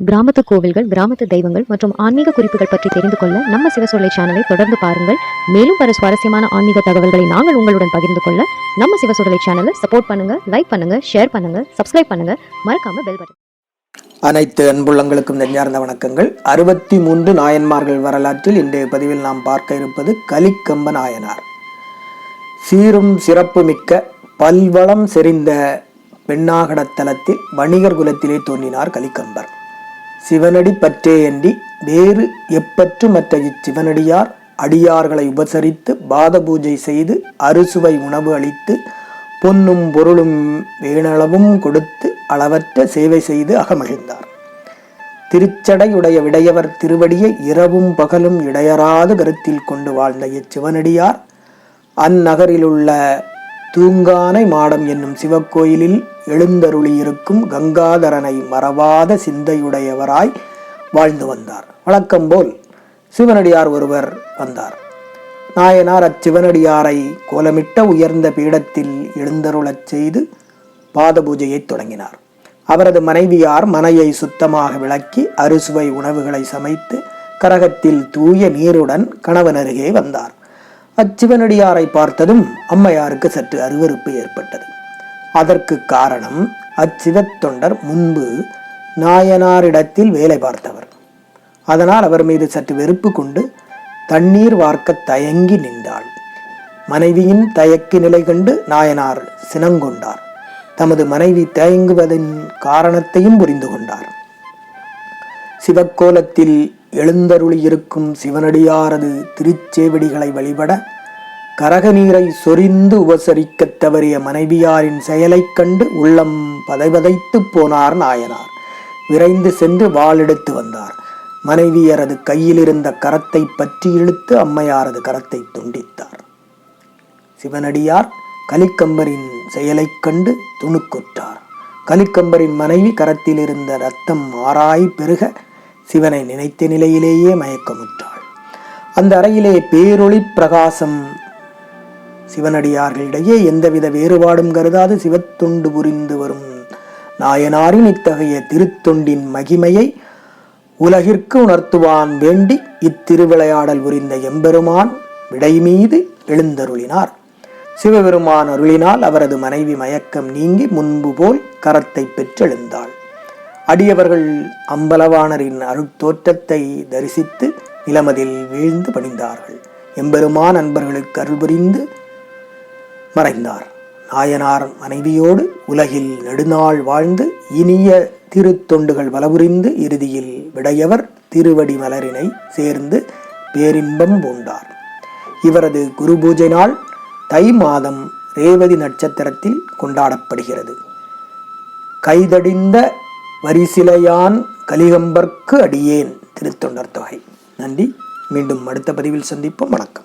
கிராமத்து கோவில்கள் கிராமத்து தெய்வங்கள் மற்றும் ஆன்மீக குறிப்புகள் பற்றி தெரிந்து கொள்ள நம்ம சிவசொல்லை சேனலை தொடர்ந்து பாருங்கள். மேலும் பல சுவாரஸ்யமான ஆன்மீக தகவல்களை நாங்கள் உங்களுடன் பகிர்ந்து கொள்ள நம்ம சிவசொல்லை சேனலை சப்போர்ட் பண்ணுங்க லைக் பண்ணுங்க ஷேர் பண்ணுங்க சப்ஸ்கிரைப் பண்ணுங்க. மறக்காம பெல் பட்டன் அனைத்து அன்புள்ளங்களுக்கும் நெஞ்சார்ந்த வணக்கங்கள். அறுபத்தி மூன்று நாயன்மார்கள் வரலாற்றில் இன்றைய பதிவில் நாம் பார்க்க இருப்பது கலிக்கம்ப நாயனார். சீரும் சிறப்பு மிக்க பல்வளம் செறிந்த பெண்ணாகடத்தலத்தில் வணிகர் குலத்திலே தோன்றினார் கலிக்கம்பர். சிவனடி பற்றேயன்றி வேறு எப்பற்று மற்ற இச்சிவனடியார்? அடியார்களை உபசரித்து பாத பூஜை செய்து அறுசுவை உணவு அளித்து பொன்னும் பொருளும் வேணளவும் கொடுத்து அளவற்ற சேவை செய்து அகமகிழ்ந்தார். திருச்சடையுடைய விடையவர் திருவடியை இரவும் பகலும் இடையறாது கருத்தில் கொண்டு வாழ்ந்த இச்சிவனடியார் அந்நகரிலுள்ள தூங்கானை மாடம் என்னும் சிவக்கோயிலில் எழுந்தருளியிருக்கும் கங்காதரனை மறவாத சிந்தையுடையவராய் வாழ்ந்து வந்தார். வழக்கம்போல் சிவனடியார் ஒருவர் வந்தார். நாயனார் அச்சிவனடியாரை கோலமிட்ட உயர்ந்த பீடத்தில் எழுந்தருளச் செய்து பாத பூஜையை தொடங்கினார். அவரது மனைவியார் மனையை சுத்தமாக விளக்கி அறுசுவை உணவுகளை சமைத்து கரகத்தில் தூய நீருடன் கணவன் அருகே வந்தார். அச்சிவனடியாரை பார்த்ததும் அம்மையாருக்கு சற்று அருவருப்பு ஏற்பட்டது. அதற்கு காரணம் அச்சிவத் தொண்டர் முன்பு நாயனாரிடத்தில் வேலை பார்த்தவர். அதனால் அவர் மீது சற்று வெறுப்பு கொண்டு தண்ணீர் வார்க்க தயங்கி நின்றாள். மனைவியின் தயக்கு நிலை கண்டு நாயனார் சினங்கொண்டார். தமது மனைவி தயங்குவதன் காரணத்தையும் புரிந்து கொண்டார். சிவக்கோலத்தில் எழுந்தருளியிருக்கும் சிவனடியாரது திருச்சேவடிகளை வழிபட கரக நீரை சொரிந்து உபசரிக்கத் தவறிய மனைவியாரின் செயலைக் கண்டு உள்ளம் பதைபதைத்து போனார் நாயனார். விரைந்து சென்று வாளெடுத்து வந்தார். மனைவியரது கையிலிருந்த கரத்தை பற்றி இழுத்து அம்மையாரது கரத்தை துண்டித்தார். சிவனடியார் கலிக்கம்பரின் செயலைக் கண்டு துணுக்குற்றார். கலிக்கம்பரின் மனைவி கரத்திலிருந்த ரத்தம் ஆராய் பெருக சிவனை நினைத்த நிலையிலேயே மயக்கமுற்றாள். அந்த அறையிலே பேரொளி பிரகாசம். சிவனடியார்களிடையே எந்தவித வேறுபாடும் கருதாது சிவத்தொண்டு புரிந்து வரும். நாயனாரின் இத்தகைய திருத்தொண்டின் மகிமையை உலகிற்கு உணர்த்துவான் வேண்டி இத்திருவிளையாடல் புரிந்த எம்பெருமான் விடை மீது எழுந்தருளினார். சிவபெருமான் அருளினால் அவரது மனைவி மயக்கம் நீங்கி முன்பு போல் கரத்தை பெற்றெழுந்தாள். அடியவர்கள் அம்பலவாணரின் அருட்தோற்றத்தை தரிசித்து நிலமதில் வீழ்ந்து பணிந்தார்கள். எம்பெருமான் அன்பர்களுக்கு அருள் புரிந்து மறைந்தார். நாயனார் மனைவியோடு உலகில் நெடுநாள் வாழ்ந்து இனிய திருத்தொண்டுகள் வலபுரிந்து இறுதியில் விடையவர் திருவடி மலரினை சேர்ந்து பேரின்பம் பூண்டார். இவரது குரு பூஜை நாள் தை மாதம் ரேவதி நட்சத்திரத்தில் கொண்டாடப்படுகிறது. கைதடிந்த வரிசிலையான் கலிகம்பர்க்கு அடியேன் திருத்தொண்டர் தொகை. நன்றி. மீண்டும் அடுத்த பதிவில் சந்திப்போம். வணக்கம்.